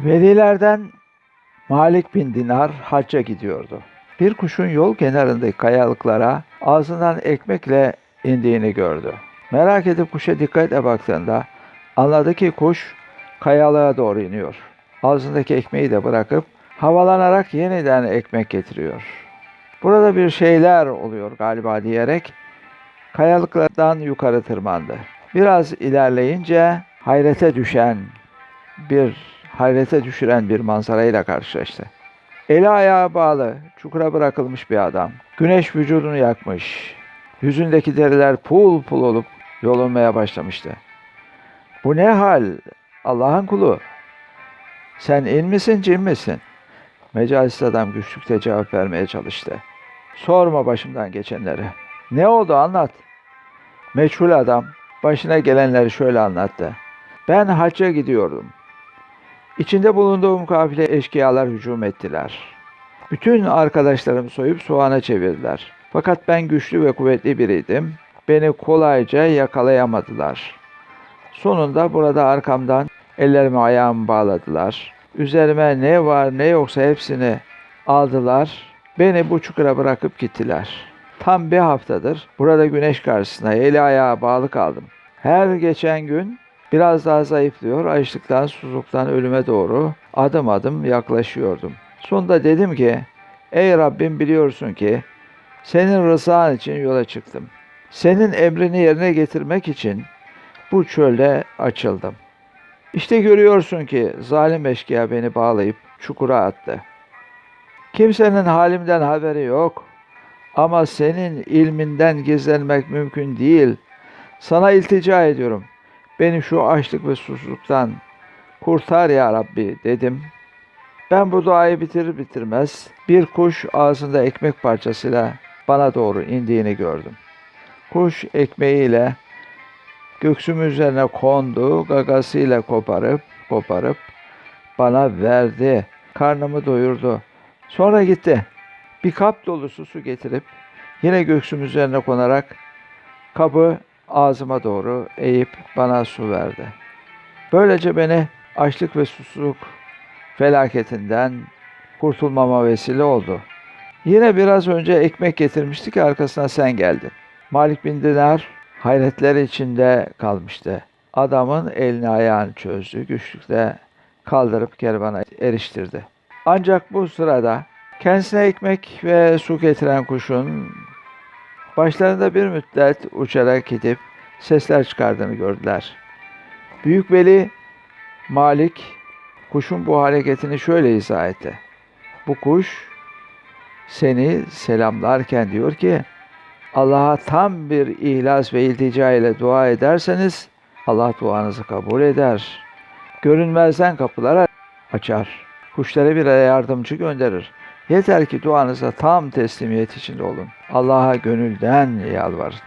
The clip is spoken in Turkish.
Velilerden Malik bin Dinar hacca gidiyordu. Bir kuşun yol kenarındaki kayalıklara ağzından ekmekle indiğini gördü. Merak edip kuşa dikkatle baktığında anladı ki kuş kayalığa doğru iniyor. Ağzındaki ekmeği de bırakıp havalanarak yeniden ekmek getiriyor. Burada bir şeyler oluyor galiba diyerek kayalıklardan yukarı tırmandı. Biraz ilerleyince hayrete düşen bir hayrete düşüren bir manzarayla karşılaştı. Eli ayağı bağlı, çukura bırakılmış bir adam. Güneş vücudunu yakmış. Yüzündeki deriler pul pul olup yolunmaya başlamıştı. Bu ne hal? Allah'ın kulu. Sen in misin, cin misin? Mecalis adam güçlükte cevap vermeye çalıştı. Sorma başımdan geçenleri. Ne oldu anlat. Meçhul adam başına gelenleri şöyle anlattı. Ben hacca gidiyordum. İçinde bulunduğum kafile eşkıyalar hücum ettiler. Bütün arkadaşlarım soyup soğana çevirdiler. Fakat ben güçlü ve kuvvetli biriydim. Beni kolayca yakalayamadılar. Sonunda burada arkamdan ellerimi ayağımı bağladılar. Üzerime ne var ne yoksa hepsini aldılar. Beni bu çukura bırakıp gittiler. Tam bir haftadır burada güneş karşısında eli ayağı bağlı kaldım. Her geçen gün biraz daha zayıflıyor, açlıktan, susuzluktan ölüme doğru adım adım yaklaşıyordum. Sonunda dedim ki, ey Rabbim biliyorsun ki senin rızan için yola çıktım. Senin emrini yerine getirmek için bu çölde açıldım. İşte görüyorsun ki zalim eşkıya beni bağlayıp çukura attı. Kimsenin halimden haberi yok. Ama senin ilminden gizlenmek mümkün değil. Sana iltica ediyorum. Beni şu açlık ve susuzluktan kurtar ya Rabbi dedim. Ben bu duayı bitirir bitirmez bir kuş ağzında ekmek parçasıyla bana doğru indiğini gördüm. Kuş ekmeğiyle göksüm üzerine kondu, gagasıyla koparıp koparıp bana verdi. Karnımı doyurdu. Sonra gitti. Bir kap dolusu su getirip yine göksüm üzerine konarak kabı ağzıma doğru eğip bana su verdi. Böylece beni açlık ve susuzluk felaketinden kurtulmama vesile oldu. Yine biraz önce ekmek getirmişti ki arkasına sen geldin. Malik bin Dinar hayretler içinde kalmıştı. Adamın elini ayağını çözdü, güçlükle kaldırıp kervana eriştirdi. Ancak bu sırada kendisine ekmek ve su getiren kuşun başlarında bir müddet uçarak gidip sesler çıkardığını gördüler. Büyük Veli Malik kuşun bu hareketini şöyle izah etti. Bu kuş seni selamlarken diyor ki Allah'a tam bir ihlas ve iltica ile dua ederseniz Allah duanızı kabul eder. Görünmezden kapılar açar. Kuşlara bir yardımcı gönderir. Yeter ki duanıza tam teslimiyet içinde olun. Allah'a gönülden yalvarın.